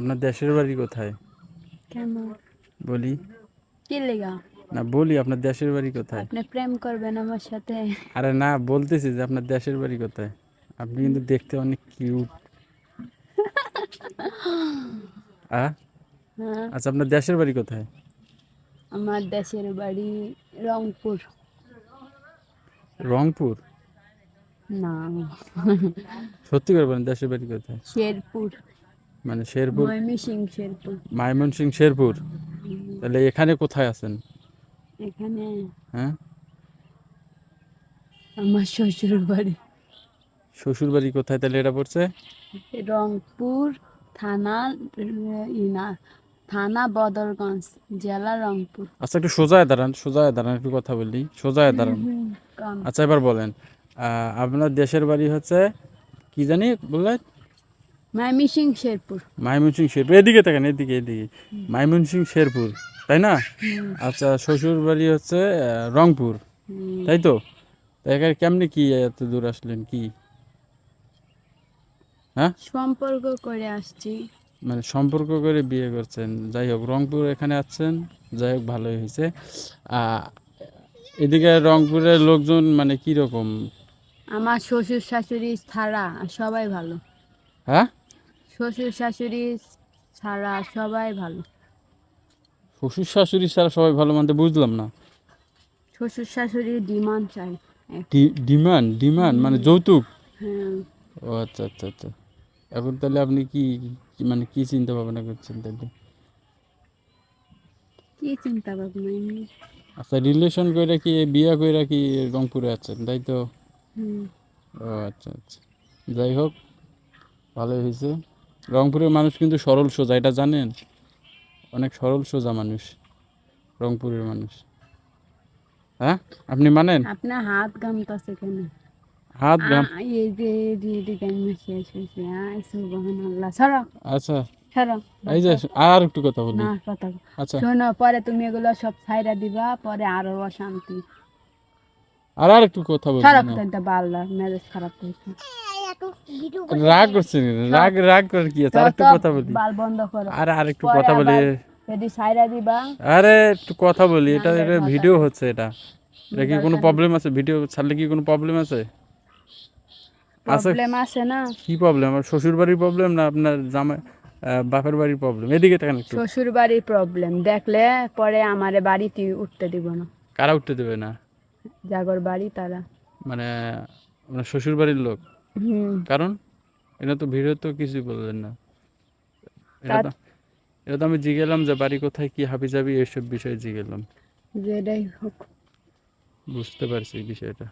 আপনার দেশের বাড়ি কোথায় কেন বলি কি লেগা না বলি আপনার দেশের বাড়ি কোথায় আপনি প্রেম করবেন আমার সাথে আরে না বলতেছি যে আপনার দেশের বাড়ি কোথায় আপনি কিন্তু দেখতে অনেক কিউট আ হ্যাঁ আচ্ছা আপনার দেশের বাড়ি কোথায় আমার দেশের বাড়ি রংপুর রংপুর না সত্যি করে বলেন দেশের বাড়ি কোথায় শেরপুর মানে শেরপুর? ময়মিসিং শেরপুর। শেরপুর? তাহলে এখানে কোথায় আছেন? এখানে হ্যাঁ? আমার শ্বশুর বাড়ি শ্বশুর বাড়ি কোথায় তাহলে এটা পড়ছে? রংপুর থানা আহ, ই না থানা বদরগঞ্জ জেলা রংপুর। আচ্ছা একটু সোজায় দাঁড়ান সোজায় দাঁড়ান একটু কথা বলি। সোজায় দাঁড়ান। আচ্ছা এবার বলেন। আহ, আপনার দেশের বাড়ি হচ্ছে কি জানি বললেন? ময়মিসিং শেরপুর মাইমনসিং শেরপুর এদিকে থাকেন এদিকে এদিকে। মাইমনসিং শেরপুর তাই না? আচ্ছা শ্বশুর বাড়ি হচ্ছে আহ, রংপুর তাই তো? তা এখানে কেমনি কি এত দূর আসলেন কি? হ্যাঁ? সম্পর্ক করে আসছি। মানে সম্পর্ক করে বিয়ে করছেন। যাই হোক রংপুর এখানে আছেন যাই হোক ভালোই হয়েছে। আহ, এদিকে রংপুরের লোকজন মানে কি রকম আমার শ্বশুর শাশুড়ি ছাড়া সবাই ভালো। হ্যাঁ? শ্বশুর শাশুড়ি ছাড়া সবাই ভালো। শ্বশুর শাশুড়ি ছাড়া সবাই ভালো মানতে বুঝলাম না। শ্বশুর শাশুড়ি ডিমান্ড চাই। ডি- ডিমান্ড ডিমান্ড মানে যৌতুক? হ্যাঁ। ও আচ্ছা আচ্ছা আচ্ছা। এখন তাহলে আপনি কি মানে কি চিন্তা ভাবনা করছেন তাহলে? কি চিন্তা ভাবনা আচ্ছা রিলেশন করে কি বিয়ে করে কি রংপুরে আছেন তাই তো? হুম। ও আচ্ছা আচ্ছা। যাই হোক ভালোই হয়েছে রংপুরের মানুষ কিন্তু সরল সোজা এটা জানেন? অনেক সরল সোজা মানুষ রংপুরের মানুষ। হ্যাঁ? আপনি মানেন? আপনার হাত গামতাছে কেন? হাত গ্রাম আ, এই যে হয়েছে আয় সুবহানাল্লাহ। সরো। আচ্ছা। সরো। এই যে আর একটু কথা বলি। না কথা আচ্ছা। শোনো পরে তুমি এগুলো সব ছাইরা দিবা পরে আরও অশান্তি। আর আর একটু কথা বলি না। বাল্লা মেজাজ খারাপ হয়েছে রাগ করছেন রাগ রাগ করে কি আছে? কথা বলি। বাল বন্ধ করো। আর আর একটু কথা বলি। যদি ছাইরা দিবা। আরে একটু কথা বলি এটা এটা ভিডিও হচ্ছে এটা। এটা কি কোনো প্রবলেম আছে? ভিডিও ছাড়লে কি কোনো প্রবলেম আছে? প্রবলেম আছে না। কি প্রবলেম আমার শ্বশুর বাড়ির প্রবলেম না আপনার জামাই বাপের বাড়ির প্রবলেম এদিকে থাকেন একটু। শ্বশুর বাড়ির প্রবলেম দেখলে পরে আমারে বাড়িতে উঠতে দিব না। কারা উঠতে দেবে না? জাগর বাড়ি তারা। মানে আপনার শ্বশুর বাড়ির লোক? কারণ এটা তো ভিডিও তো কিছুই বললেন না। এটা তো এটা তো আমি জিগেলাম যে বাড়ি কোথায় কি হাবি যাবি এইসব বিষয়ে জিগেলাম। যেটাই হোক। বুঝতে পারছি বিষয়টা।